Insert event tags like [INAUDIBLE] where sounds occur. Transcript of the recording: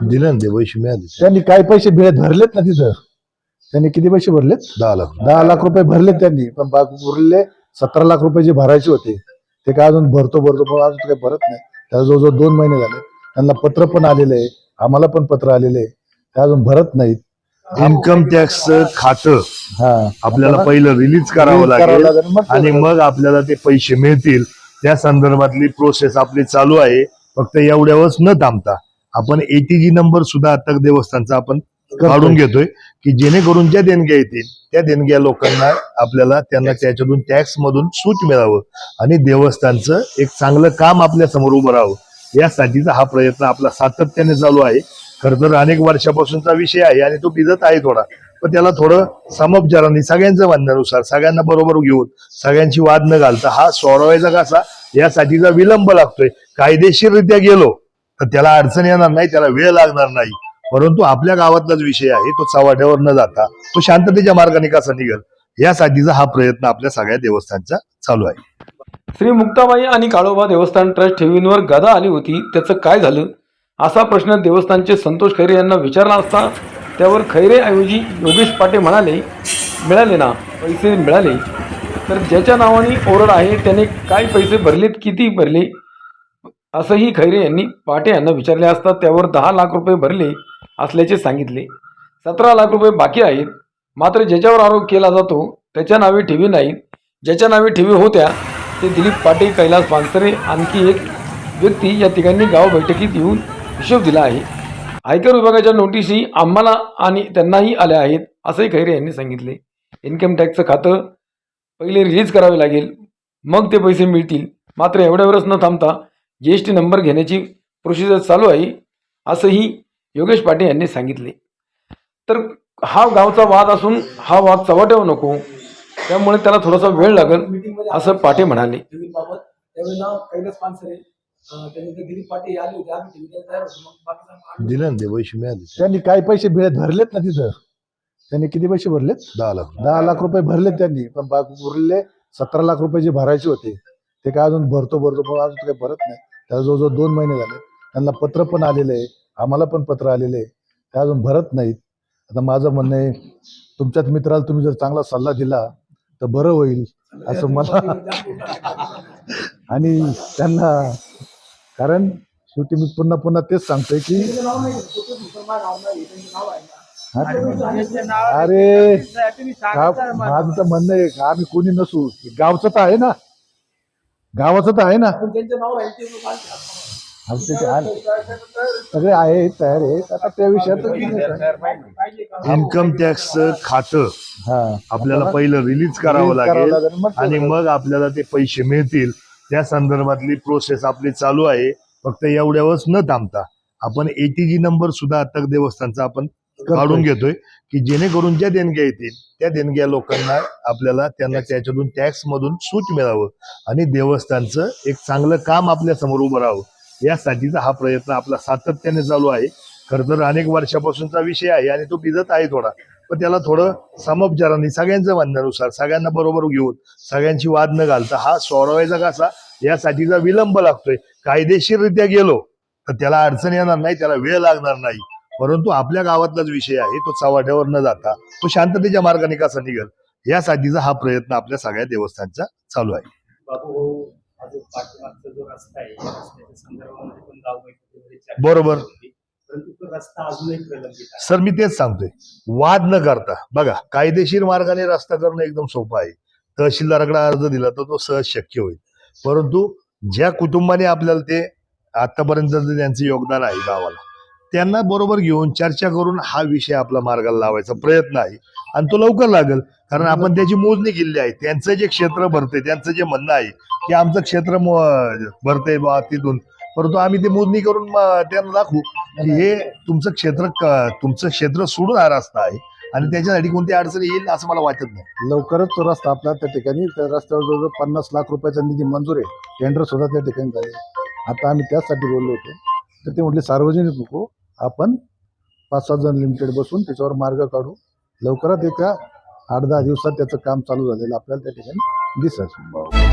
दिलं ना ते पैसे मिळाले त्यांनी काय पैसे भे- भरलेत ना तिथं? त्यांनी किती पैसे भरलेत? दहा लाख दहा लाख रुपये भरलेत त्यांनी. पण बाकी उरलेले सतरा लाख रुपये जे भरायचे होते ते काय अजून भरतो भरतो पण अजून काही भरत नाही. त्याला जवळजवळ दोन महिने झाले. त्यांना पत्र पण आलेलं आहे. आम्हाला पण पत्र आलेले आहे. ते अजून भरत नाहीत. इन्कम टॅक्स खातं. हा. आपल्याला पहिलं रिलीज करावं लागेल. लागेल. मग ते आणि मग आपल्याला ते पैसे मिळतील. त्या संदर्भातली प्रोसेस आपली चालू आहे. फक्त एवढ्यावरच न थांबता. आपण एटीजी नंबर सुद्धा आता देवस्थानचा आपण काढून घेतोय की जेणेकरून ज्या देणग्या येतील त्या देणग्या लोकांना आपल्याला त्यांना त्याच्यातून टॅक्स मधून सूट मिळावं आणि देवस्थानचं एक चांगलं काम आपल्यासमोर उभं राहावं. यासाठीचा हा प्रयत्न आपला सातत्याने चालू आहे. खर तर अनेक वर्षापासूनचा विषय आहे आणि तो भिजत आहे थोडा. पण त्याला थोडं समपचाराने सगळ्यांचं म्हणण्यानुसार सगळ्यांना बरोबर घेऊन सगळ्यांची वाद न घालता हा सोडवायचा कसा? यासाठीचा विलंब लागतोय. कायदेशीररित्या गेलो तर त्याला अडचण येणार नाही त्याला वेळ लागणार नाही. परंतु आपल्या गावातलाच विषय आहे तो चव्हाट्यावर न जाता तो शांततेच्या मार्गाने कसा या यासाठीचा हा प्रयत्न आपल्या सगळ्या देवस्थानचा चालू आहे. श्री मुक्ताबाई आणि काळोबा देवस्थान ट्रस्ट ठेवींवर गदा आली होती त्याचं काय झालं? असा प्रश्न देवस्थानचे संतोष खैरे यांना विचारला असता त्यावर खैरेऐवजी योगेश पाटे म्हणाले मिळाले ना पैसे मिळाले. तर ज्याच्या नावाने ओरड आहे त्याने काय पैसे भरलेत किती भरले? असंही खैरे यांनी पाटे यांना विचारले असता त्यावर दहा लाख रुपये भरले असल्याचे सांगितले. सतरा लाख रुपये बाकी आहेत. मात्र ज्याच्यावर आरोप केला जातो त्याच्या नावे ठेवी नाहीत ज्याच्या नावे ठेवी होत्या ते दिलीप पाटे कैलास पानसरे आणखी एक व्यक्ती या तिघांनी गाव बैठकीत येऊन हिशोब दिला आहे. आयकर विभागाच्या नोटीसी आम्हाला आणि त्यांनाही आल्या आहेत असंही खैरे यांनी सांगितले. इन्कम टॅक्सचं खातं पहिले रिलीज करावे लागेल. मग ते पैसे मिळतील. मात्र एवढ्यावरच न थांबता जी एस टी नंबर घेण्याची प्रोसिजर चालू आहे असंही योगेश पाटे यांनी सांगितले. तर हा गावचा वाद असून हा वाद चव्हाट्यावर नको त्यामुळे त्याला थोडासा वेळ लागेल असं पाटे म्हणाले. पाटील दिलं ना ते पैसे मिळाले त्यांनी काय पैसे भे- भरलेत ना तिथं? त्यांनी किती पैसे भरलेत? दहा लाख. दहा लाख रुपये भरलेत त्यांनी पण बाकी उरलेले सतरा लाख रुपये जे भरायचे होते ते काय अजून भरतो भरतो पण अजून काही भरत नाही. त्याला जवळजवळ दोन महिने झाले. त्यांना पत्र पण आलेलं आहे. आम्हाला पण पत्र आलेले आहे. ते अजून भरत नाहीत. आता माझं म्हणणं आहे तुमच्याच मित्राला तुम्ही जर चांगला सल्ला दिला तर बरं होईल असं मला [LAUGHS] आणि त्यांना कारण शेवटी मी पुन्हा पुन्हा तेच सांगतोय की अरे माझं तर म्हणणं आहे का आम्ही कोणी नसू. गावचं तर आहे ना. गावाचं तर आहे ना. पण त्यांचं नाव राहील ते लोक आलते आता. आमचे ते आहे. सगळे आहेत तयार आहेत. आता त्या विषयात पाहिजे का इन्कम टॅक्स खातं हा. आपल्याला पहिलं रिलीज करावं Release करावं लागेल लागेल. मग ते आणि मग आपल्याला ते पैसे मिळतील. त्या संदर्भातली प्रोसेस आपली चालू आहे. फक्त एवढ्यावरच न थांबता आपण एटीजी नंबर सुद्धा आता देवस्थानचा आपण काढून घेतोय की जेणेकरून ज्या देणग्या येतील त्या देणग्या लोकांना आपल्याला त्यांना त्याच्यातून टॅक्स मधून सूट मिळावं आणि देवस्थानचं एक चांगलं काम आपल्यासमोर उभं राहावं. यासाठीचा हा प्रयत्न आपला सातत्याने चालू आहे. खर तर अनेक वर्षापासूनचा विषय आहे आणि तो भिजत आहे थोडा. पण त्याला थोडं समपचाराने सगळ्यांचं म्हणण्यानुसार सगळ्यांना बरोबर घेऊन सगळ्यांची वाद न घालता हा सोडवायचा कसा यासाठीचा विलंब लागतोय. कायदेशीररित्या गेलो तर त्याला अडचण येणार नाही त्याला वेळ लागणार नाही. परंतु आपल्या गावातलाच विषय आहे तो चव्हाट्यावर न जाता तो शांततेच्या मार्गाने कसा निघल यासाठीचा हा प्रयत्न आपल्या सगळ्या देवस्थानचा चालू आहे. बरोबर. सर मी तेच सांगतोय वाद न करता बघा कायदेशीर मार्गाने रस्ता करणं एकदम सोपं आहे तहसीलदाराकडे अर्ज दिला तर तो सहज शक्य होईल. परंतु ज्या कुटुंबाने आपल्याला ते आतापर्यंत त्यांचं योगदान आहे गावाला त्यांना बरोबर घेऊन चर्चा करून हा विषय आपला मार्गाला लावायचा प्रयत्न आहे. आणि तो लवकर लागेल कारण आपण त्याची मोजणी केलेली आहे. त्यांचं जे क्षेत्र भरते त्यांचं जे म्हणणं आहे की आमचं क्षेत्र भरते बा तिथून. परंतु आम्ही ते मोजणी करून त्यांना दाखवू की हे तुमचं क्षेत्र क- तुमचं क्षेत्र सोडून हा रस्ता आहे. आणि त्याच्यासाठी कोणती अडचण येईल असं मला वाटत नाही. लवकरच तो रस्ता आपला त्या ठिकाणी त्या रस्त्यावर जवळजवळ पन्नास लाख रुपयाचा निधी मंजूर आहे. टेंडर सुद्धा त्या ठिकाणी झाले. आता आम्ही त्याचसाठी बोललो होतो. तर ते म्हटले सार्वजनिक नको. आपण पाच सात जण लिमिटेड बसून त्याच्यावर मार्ग काढू. लवकरात एका आठ दहा दिवसात त्याचं काम चालू झालेलं आपल्याला त्या ठिकाणी दिसत